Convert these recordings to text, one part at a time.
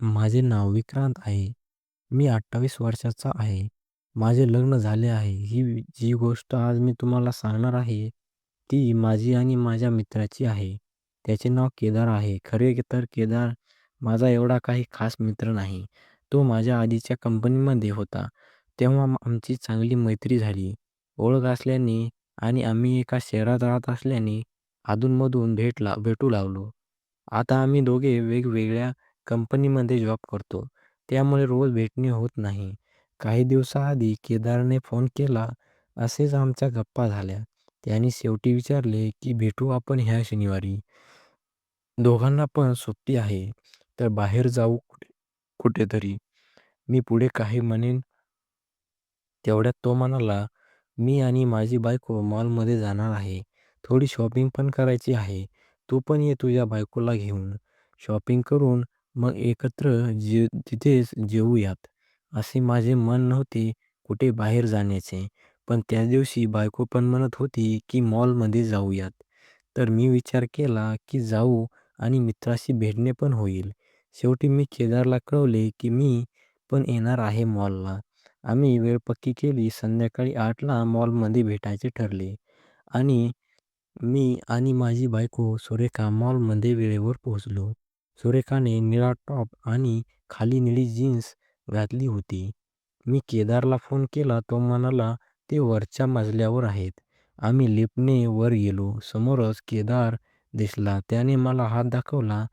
माझे नाव विक्रांत आहे. मी 28 वर्षाचा आहे. माझे लग्न झाले आहे. ही जी गोष्ट आज मी तुम्हाला सांगणार आहे, ती माझी आणि माझ्या मित्राची आहे. त्याचे नाव केदार आहे. खरे तर केदार माझा एवढा काही खास मित्र नाही. तो माझ्या आधीच्या कंपनीमध्ये होता. तेव्हा आमची चांगली मैत्री झाली. ओळख असल्याने आणि आम्ही एका शहरात राहत असल्याने अधूनमधून भेटला भेटू लागलो. आता आम्ही दोघे वेगवेगळ्या कंपनीमध्ये जॉब करतो. त्यामुळे रोज भेटणे होत नाही. काही दिवसाआधी केदारने फोन केला. असेच आमच्या गप्पा झाल्या. त्याने शेवटी विचारले की भेटू आपण ह्या शनिवारी. दोघांना पण सुट्टी आहे, तर बाहेर जाऊ कुठेतरी. मी पुढे काही म्हणेन तेवढ्यात तो म्हणाला, मी आणि माझी बायको मॉलमध्ये जाणार आहे. थोडी शॉपिंग पण करायची आहे. तू पण ये तुझ्या बायकोला घेऊन. शॉपिंग करून मग एकत्र जे तिथेच जेवूयात. असे माझे मन नव्हते कुठे बाहेर जाण्याचे. पण त्याच दिवशी बायको पण म्हणत होती की मॉलमध्ये जाऊयात. तर मी विचार केला की जाऊ आणि मित्राशी भेटणे पण होईल. शेवटी मी केदारला कळवले की मी पण येणार आहे मॉलला. आम्ही वेळ पक्की केली. संध्याकाळी आठला मॉलमध्ये भेटायचे ठरले आणि मी आणि माझी बायको सुरेखा मॉलमध्ये वेळेवर पोहोचलो. सुरेखाने निळा टॉप आणि खाली निळी जीन्स घातली होती. मी केदारला फोन केला. तो म्हणाला ते वरच्या मजल्यावर आहेत. आम्ही लिफ्टने वर गेलो. समोरच केदार दिसला. त्याने मला हात दाखवला.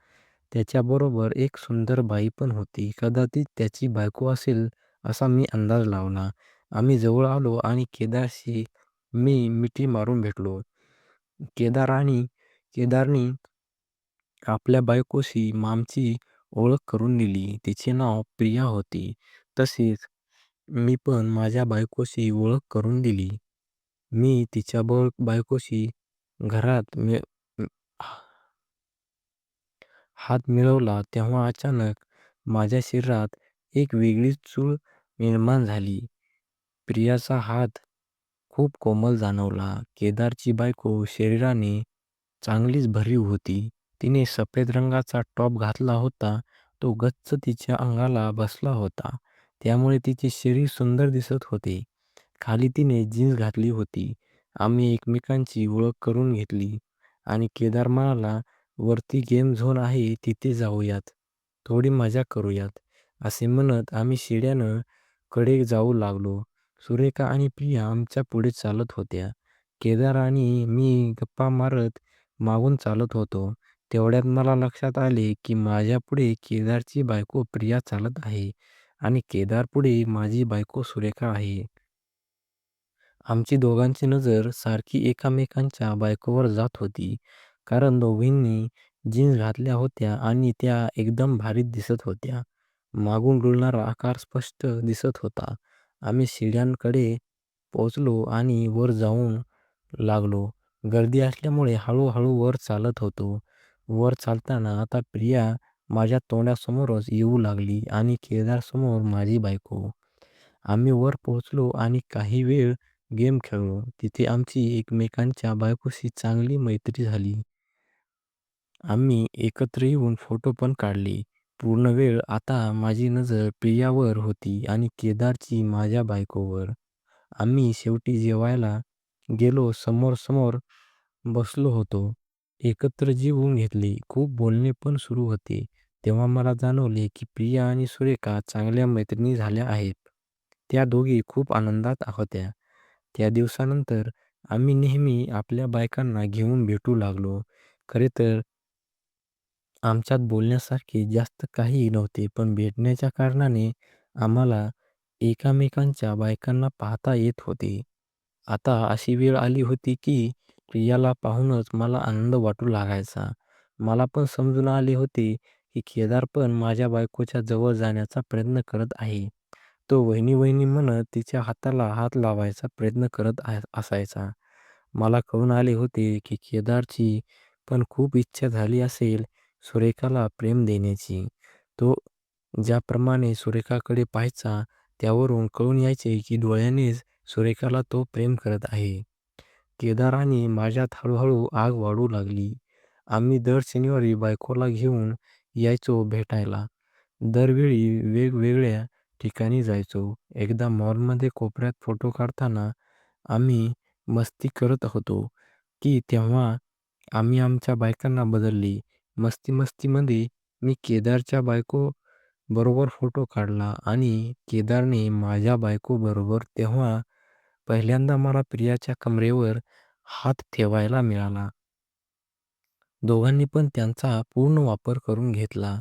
त्याच्याबरोबर एक सुंदर बाई पण होती. कदाचित त्याची बायको असेल असा मी अंदाज लावला. आम्ही जवळ आलो आणि केदारशी मी मिठी मारून भेटलो. केदारने आपल्या बायकोशी मामची ओळख करून दिली. तिचे नाव प्रिया होते. तसेच मी पण माझ्या बायकोशी ओळख करून दिली. मी तिच्या बायकोशी घरात हात मिळवला तेव्हा अचानक माझ्या शरीरात एक वेगळीच चूळ निर्माण झाली. प्रियाचा हात खूप कोमल जाणवला. केदारची बायको शरीराने चांगलीच भरीव होती. तिने सफेद रंगाचा टॉप घातला होता. तो गच्च तिच्या अंगाला बसला होता. त्यामुळे तिचे शरीर सुंदर दिसत होते. खाली तिने जीन्स घातली होती. आम्ही एकमेकांची ओळख करून घेतली आणि केदार म्हणाला, वरती गेम झोन आहे तिथे जाऊयात. थोडी मजा करूयात. असे म्हणत आम्ही शिड्यानं कडे जाऊ लागलो. सुरेखा आणि प्रिया आमच्या पुढे चालत होत्या. केदार आणि मी गप्पा मारत मागून चालत होतो. तेवढ्यात मला लक्षात आले की माझ्यापुढे केदारची बायको प्रिया चालत आहे आणि केदारपुढे माझी बायको सुरेखा आहे. आमची दोघांची नजर सारखी एकमेकांच्या बायकोवर जात होती. कारण दोघींनी जीन्स घातल्या होत्या आणि त्या एकदम भारी दिसत होत्या. मागून रुळणारा आकार स्पष्ट दिसत होता. आम्ही शिड्यांकडे पोचलो आणि वर जाऊ लागलो. गर्दी असल्यामुळे हळूहळू वर चालत होतो. वर चालताना आता प्रिया माझ्या तोंडासमोरच येऊ लागली आणि केदारसमोर माझी बायको. आम्ही वर पोहोचलो आणि काही वेळ गेम खेळलो. तिथे आमची एकमेकांच्या बायकोशी चांगली मैत्री झाली. आम्ही एकत्र येऊन फोटो पण काढले. पूर्ण वेळ आता माझी नजर प्रियावर होती आणि केदारची माझ्या बायकोवर. आम्ही शेवटी जेवायला गेलो. समोर समोर बसलो होतो. एकत्र जीवून घेतले. खूप बोलणे पण सुरू होते. तेव्हा मला जाणवले की प्रिया आणि सुरेखा चांगल्या मैत्रिणी झाल्या आहेत. त्या दोघी खूप आनंदात होत्या. त्या दिवसानंतर आम्ही नेहमी आपल्या बायकांना घेऊन भेटू लागलो. खरे तर आमच्यात बोलण्यासारखे जास्त काही नव्हते पण भेटण्याच्या कारणाने आम्हाला एकमेकांच्या बायकांना पाहता येत होते. आता अशी वेळ आली होती की याला पाहूनच मला आनंद वाटू लागायचा. मला पण समजून आले होते की केदार पण माझ्या बायकोच्या जवळ जाण्याचा प्रयत्न करत आहे. तो वहिनी वहिनी म्हणत तिच्या हाताला हात लावायचा प्रयत्न करत असायचा. मला कळून आले होते की केदारची पण खूप इच्छा झाली असेल सुरेखाला प्रेम देण्याची. तो ज्याप्रमाणे सुरेखाकडे पाहायचा त्यावरून कळून यायचे की डोळ्यांनीच सुरेखाला तो प्रेम करत आहे. केदाराने माझ्यात हळूहळू आग वाढू लागली. आम्ही दर शनिवारी बायकोला घेऊन यायचो भेटायला. दरवेळी वेगवेगळ्या ठिकाणी जायचो. एकदा मॉलमध्ये कोपऱ्यात फोटो काढताना आम्ही मस्ती करत होतो, की तेव्हा आम्ही आमच्या बायकांना बदलली. मस्ती-मस्तीमध्ये मी केदारच्या बायकोबरोबर फोटो काढला आणि केदारने माझ्या बायकोबरोबर. तेव्हा पहिल्यांदा मला प्रियाच्या कमरेवर हात ठेवायला मिळाला. दोघांनी पण त्यांचा पूर्ण वापर करून घेतला.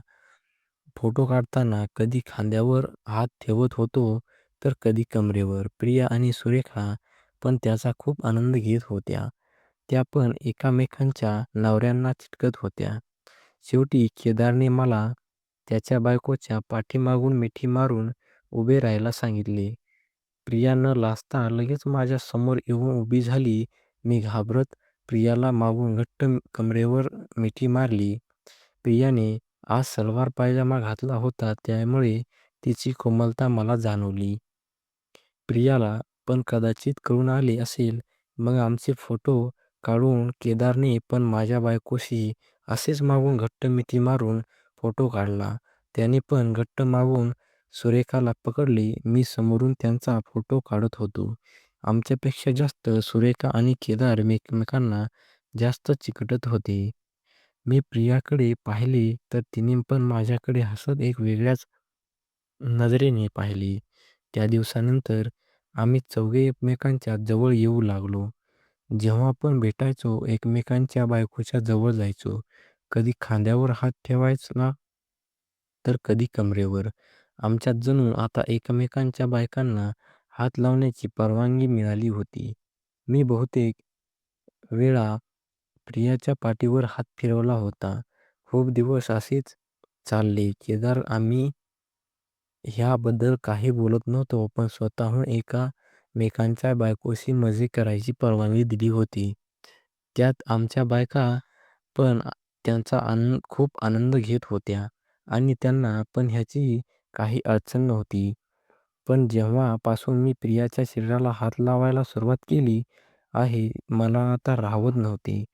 फोटो काढताना कधी खांद्यावर हात ठेवत होतो, तर कधी कमरेवर. प्रिया आणि सुरेखा पण त्याचा खूप आनंद घेत होत्या. त्या पण एकमेकांच्या नवऱ्यांना चिटकत होत्या. शेवटी केदारने मला त्याच्या बायकोच्या पाठीमागून मिठी मारून उभे राहायला सांगितले. प्रिया न लाजता लगेच माझ्यासमोर येऊन उभी झाली. मी घाबरत प्रियाला मागून घट्ट कमरेवर मिठी मारली. प्रियाने आज सलवार पायजामा घातला होता त्यामुळे तिची कोमलता मला जाणवली. प्रियाला पण कदाचित कळून आले असेल. मग आमचे फोटो काढून केदारने पण माझ्या बायकोशी असेच मागून घट्ट मिठी मारून फोटो काढला. त्याने पण घट्ट मागून सुरेखाला पकडले. मी समोरून त्यांचा फोटो काढत होतो. आमच्यापेक्षा जास्त सुरेखा आणि केदार एकमेकांना जास्त चिकटत होते. मी प्रियाकडे पाहिले तर तिने पण माझ्याकडे हसत एक वेगळ्याच नजरेने पाहिले. त्या दिवसानंतर आम्ही चौघे एकमेकांच्या जवळ येऊ लागलो. जेव्हा पण भेटायचो एकमेकांच्या बायकोच्या जवळ जायचो. कधी खांद्यावर हात ठेवायला तर कधी कमरेवर. आमच्यात जणू आता एकमेकांच्या बायकांना हात लावण्याची परवानगी मिळाली होती. मी बहुतेक वेळा प्रियाच्या पाठीवर हात फिरवला होता. खूप दिवस असेच चालले. केदार आम्ही ह्याबद्दल काही बोलत नव्हतो पण स्वतःहून एकमेकांच्या बायकोशी मजे करायची परवानगी दिली होती. त्यात आमच्या बायका पण त्याचा खूप आनंद घेत होत्या आणि त्यांना पण ह्याची काही अडचण नव्हती. पण जेव्हापासून मी प्रियाच्या शरीराला हात लावायला सुरुवात केली आहे, मला आता राहवत नव्हते.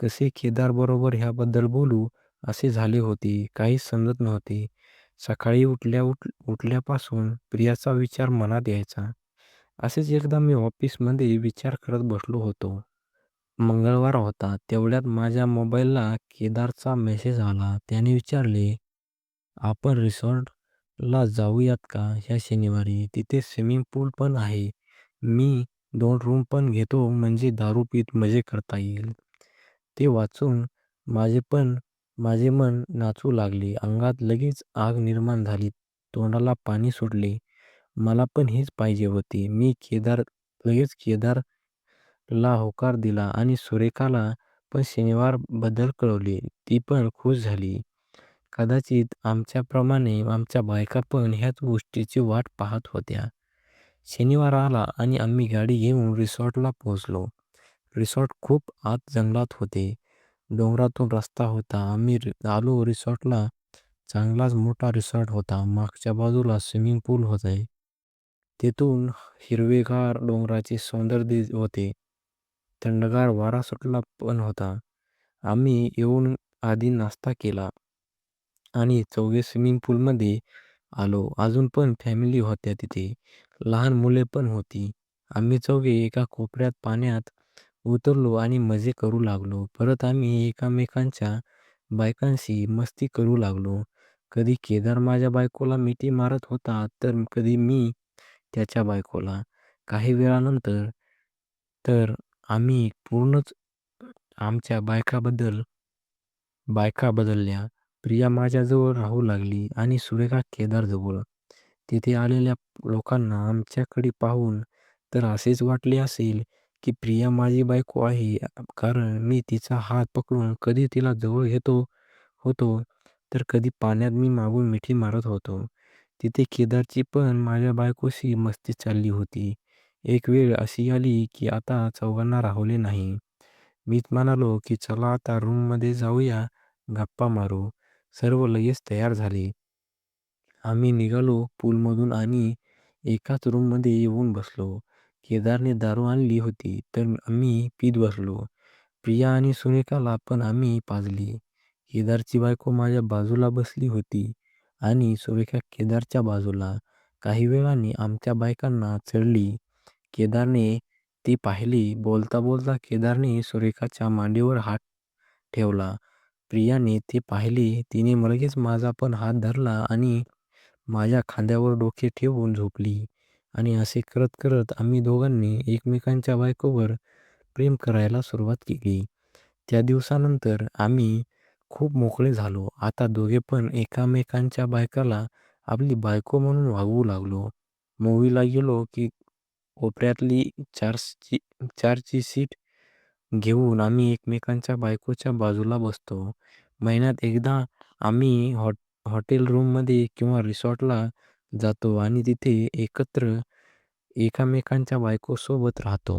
कसे केदारबरोबर ह्याबद्दल बोलू असे झाले होते. काहीच समजत नव्हते. सकाळी उठल्या उठल्यापासून प्रियाचा विचार मनात यायचा. असेच एकदा मी ऑफिसमध्ये विचार करत बसलो होतो. मंगळवार होता. तेवढ्यात माझ्या मोबाईलला केदारचा मेसेज आला. त्याने विचारले, आपण रिसॉर्ट ला जाऊयात का ह्या शनिवारी? तिथे स्विमिंग पूल पण आहे. मी दोन रूम पण घेतो म्हणजे दारू पीत मजे करता येईल. ते वाचून माझे मन नाचू लागले. अंगात लगेच आग निर्माण झाली. तोंडाला पाणी सुटले. मला पण हेच पाहिजे होते. मी लगेच केदारला होकार दिला आणि सुरेखाला पण शनिवारबद्दल कळवले. ती पण खुश झाली. कदाचित आमच्याप्रमाणे आमच्या बायका पण ह्याच गोष्टीची वाट पाहत होत्या. शनिवार आला आणि आम्ही गाडी घेऊन रिसॉर्टला पोहोचलो. रिसॉर्ट खूप आत जंगलात होते. डोंगरातून रस्ता होता. आम्ही आलो रिसॉर्टला. चांगलाच मोठा रिसॉर्ट होता. मागच्या बाजूला स्विमिंग पूल होते. तिथून हिरवेगार डोंगराचे सौंदर्य होते. थंडगार वारा सुटला पण होता. आम्ही येऊन आधी नाश्ता केला आणि चौघे स्विमिंग पूलमध्ये आलो. अजून पण फॅमिली होत्या तिथे. लहान मुले पण होती. आम्ही चौघे एका कोपऱ्यात पाण्यात उतरलो आणि मजे करू लागलो. परत आम्ही एकमेकांच्या बायकांशी मस्ती करू लागलो. कधी केदार माझ्या बायकोला मिठी मारत होता तर कधी मी त्याच्या बायकोला. काही वेळानंतर तर आम्ही पूर्णच आमच्या बायका बदलल्या. प्रिया माझ्याजवळ राहू लागली आणि सुरेखा केदारजवळ. तिथे आलेल्या लोकांना आमच्याकडे पाहून तर असेच वाटले असेल की प्रिया माझी बायको आहे कारण मी तिचा हात पकडून कधी तिला जवळ घेत होतो तर कधी पाण्यात मी मागून मिठी मारत होतो. तिथे केदारची पण माझ्या बायकोशी मस्ती चालली होती. एक वेळ अशी आली की आता चौघांना राहवले नाही. मीच म्हणालो की चला आता रूममध्ये जाऊया गप्पा मारू. सर्व लगेच तयार झाले. आम्ही निघालो पूलमधून आणि एकाच रूममध्ये येऊन बसलो. केदारने दारू आणली होती तर आम्ही पीत बसलो. प्रिया आणि सुरेखाला पण आम्ही पाजली. केदारची बायको माझ्या बाजूला बसली होती आणि सुरेखा केदारच्या बाजूला. काही वेळाने आमच्या बायकांना चढली. केदारने ती पाहिली. बोलता बोलता केदारने सुरेखाच्या मांडीवर हात ठेवला. प्रियाने ते पाहिले तिने लगेच माझा पण हात धरला आणि माझ्या खांद्यावर डोके ठेवून झोपली. आणि असे करत करत आम्ही दोघांनी एकमेकांच्या बायकोवर प्रेम करायला सुरुवात केली. त्या दिवसानंतर आम्ही खूप मोकळे झालो. आता दोघे पण एकमेकांच्या बायकाला आपली बायको म्हणून वागवू लागलो. मूव्हीला गेलो की कोपऱ्यातली चारची सीट घेऊन आम्ही एकमेकांच्या बायकोच्या बाजूला बसतो. महिन्यात एकदा आम्ही हॉट हॉटेल रूममध्ये किंवा रिसॉर्टला जातो आणि तिथे एकत्र एकमेकांच्या बायकोसोबत राहतो.